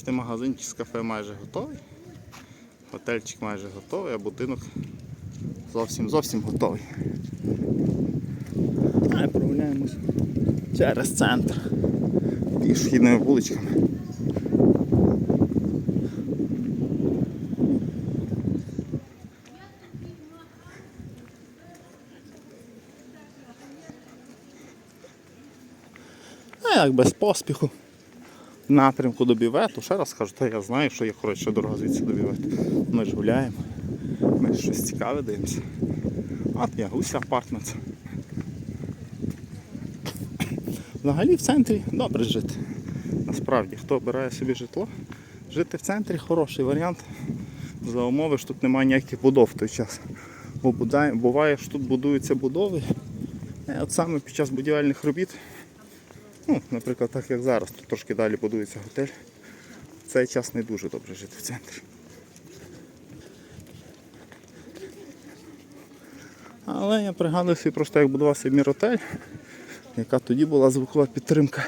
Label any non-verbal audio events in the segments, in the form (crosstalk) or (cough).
бачите, магазинчик з кафе майже готовий. Готельчик майже готовий, а будинок зовсім зовсім готовий. А прогуляємось через центр пішохідними вуличками. А як без поспіху. Напрямку до бівету. Ще раз скажу, та я знаю, що є коротша дорога звідси до бівету. Ми ж гуляємо. Ми ж щось цікаве дивимося. От я гуся апартмент. Взагалі в центрі добре жити. Насправді, хто обирає собі житло, жити в центрі хороший варіант. За умови, що тут немає ніяких будов в той час. Бо буває, що тут будуються будови. І от саме під час будівельних робіт Ну, наприклад, так як зараз, тут трошки далі будується готель. В цей час не дуже добре жити в центрі. Але я пригадую собі просто, як будувався міротель, яка тоді була звукова підтримка.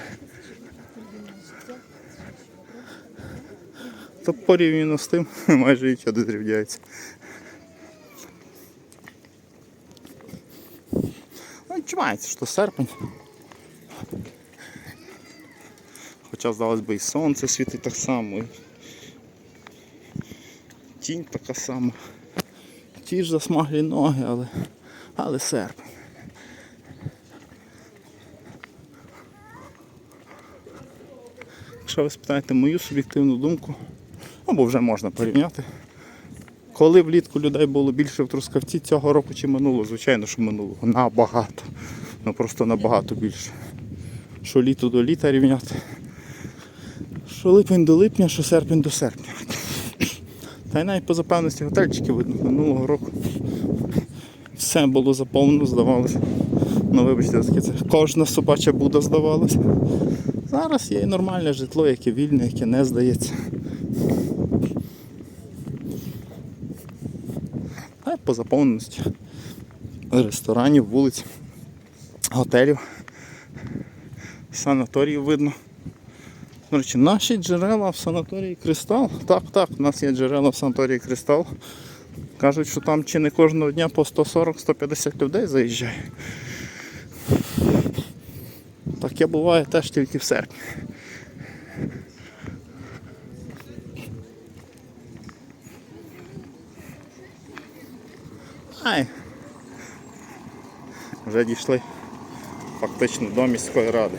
То порівняно з тим (laughs) майже нічого не зрівняється. Ну, відчувається, що серпень. Хоча, здалось би, і сонце світить так само, і тінь така сама. Ті ж засмаглі ноги, але, але серпень. Якщо ви спитаєте мою суб'єктивну думку, або вже можна порівняти. Коли влітку людей було більше в Трускавці цього року чи минулого, звичайно, що минулого. Набагато. Ну просто набагато більше. Що літо до літа рівняти. Що липень до липня, що серпень до серпня. Та й навіть по запевності готельчики видно минулого року. Все було заповнено, здавалося. Ну вибачте, таке це кожна собача буда здавалася. Зараз є і нормальне житло, яке вільне, яке не здається. А й по заповненості ресторанів, вулиць, готелів, санаторіїв видно. До наші джерела в санаторії Кристал. Так, так, у нас є джерела в санаторії Кристал. Кажуть, що там чи не кожного дня по 140-150 людей заїжджає. Таке буває теж тільки в серпні. Ай. Вже дійшли фактично до міської ради.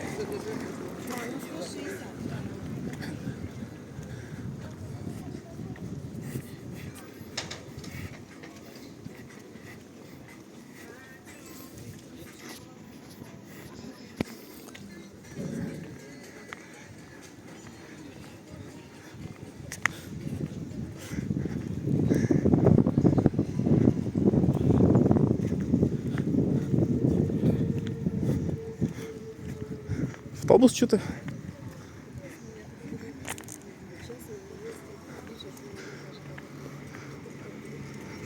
Автобус чути?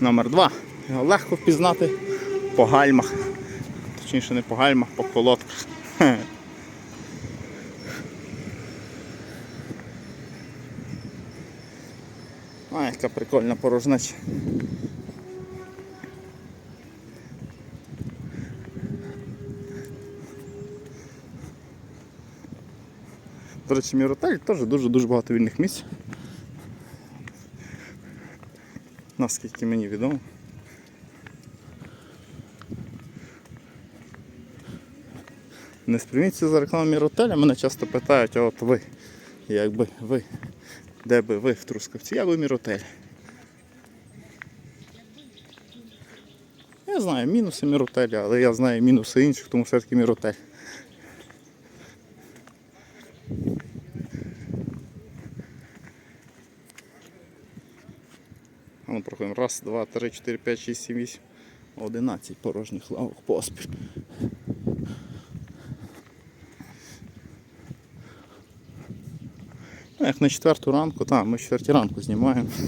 Номер два. Його легко впізнати по гальмах. Точніше не по гальмах, по колодках. (laughs) А, яка прикольна порожнеча. До речі, Міротель теж дуже-дуже багато вільних місць. Наскільки мені відомо. Не сприйміться за рекламу Міротеля, мене часто питають, а от ви, якби ви, де би ви в Трускавці, я би Міротель. Я знаю мінуси Міротеля, але я знаю мінуси інших, тому все-таки Міротель. Ну, проходимо. Раз, два, три, чотири, п'ять, шість, сім, вісім. Одинадцять порожніх лавок поспіль. Ну, Як на четверту ранку, так, ми четвертій ранку знімаємо. (laughs)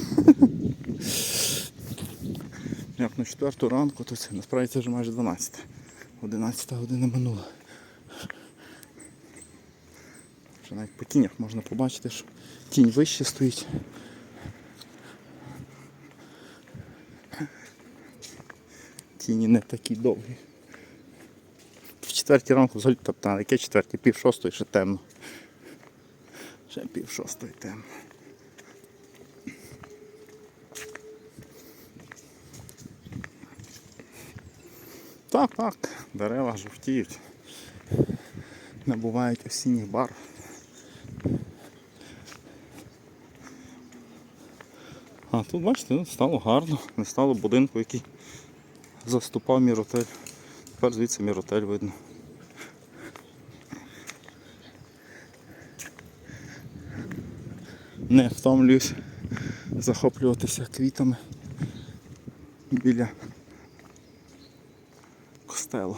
Як на четверту ранку, то це насправді це вже майже 12. 11 година минула. Вже навіть по тінях можна побачити, що тінь вище стоїть. Тіні не такі довгі. В четвертій ранку взагалі тобто, яке четверті, пів шостої ще темно. Ще пів шостої темно. Так, так, дерева жовтіють. Набувають осінніх бар. А тут, бачите, стало гарно, не стало будинку, який заступав міротель. Тепер звідси міротель видно. Не втомлююсь захоплюватися квітами біля костелу.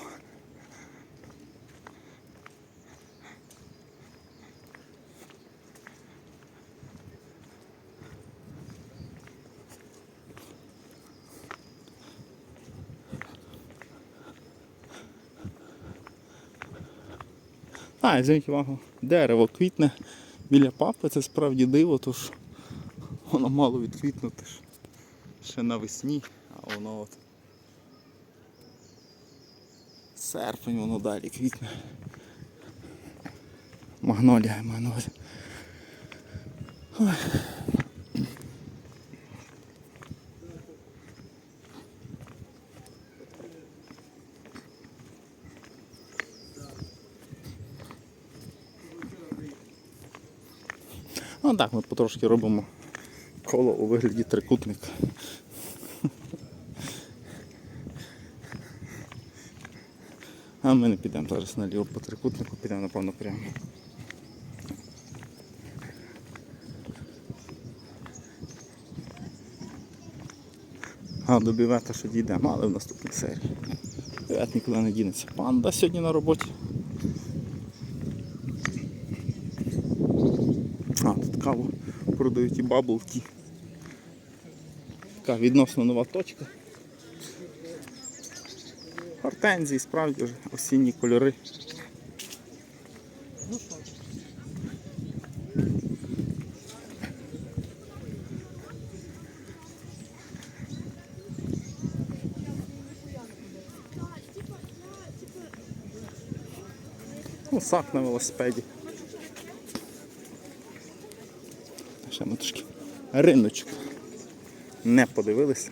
А, і зверніть увагу, дерево квітне біля папи, це справді диво, тож воно мало відквітнути ж ще навесні, а воно от серпень воно далі квітне. Магнолія я маю на увазі. Ой. Ну так, ми потрошки робимо коло у вигляді трикутника. А ми не підемо зараз наліво по трикутнику, підемо напевно прямо. А до бівета ще дійдемо, але в наступній серії. Бівет нікуди не дінеться. Панда сьогодні на роботі. Каву продають і баблті. Така відносно нова точка. Гортензії, справді вже осінні кольори. Гусак на велосипеді. Ще ми трошки риночок. Не подивилися.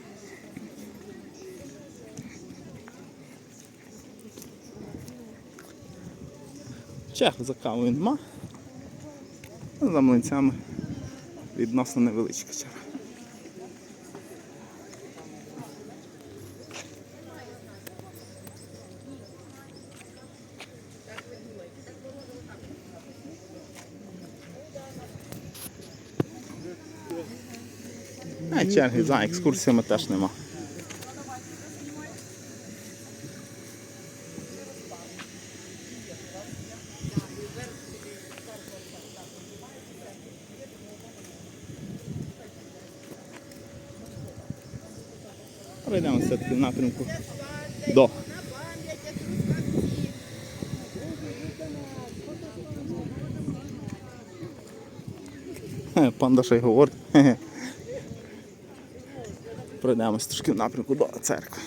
Чех за кавою нема. За млинцями відносно невеличка черга. Черги за екскурсіями теж нема. Пройдемо все-таки в напрямку до. Панда ще й говорить. Пройдемось трошки в напрямку до церкви.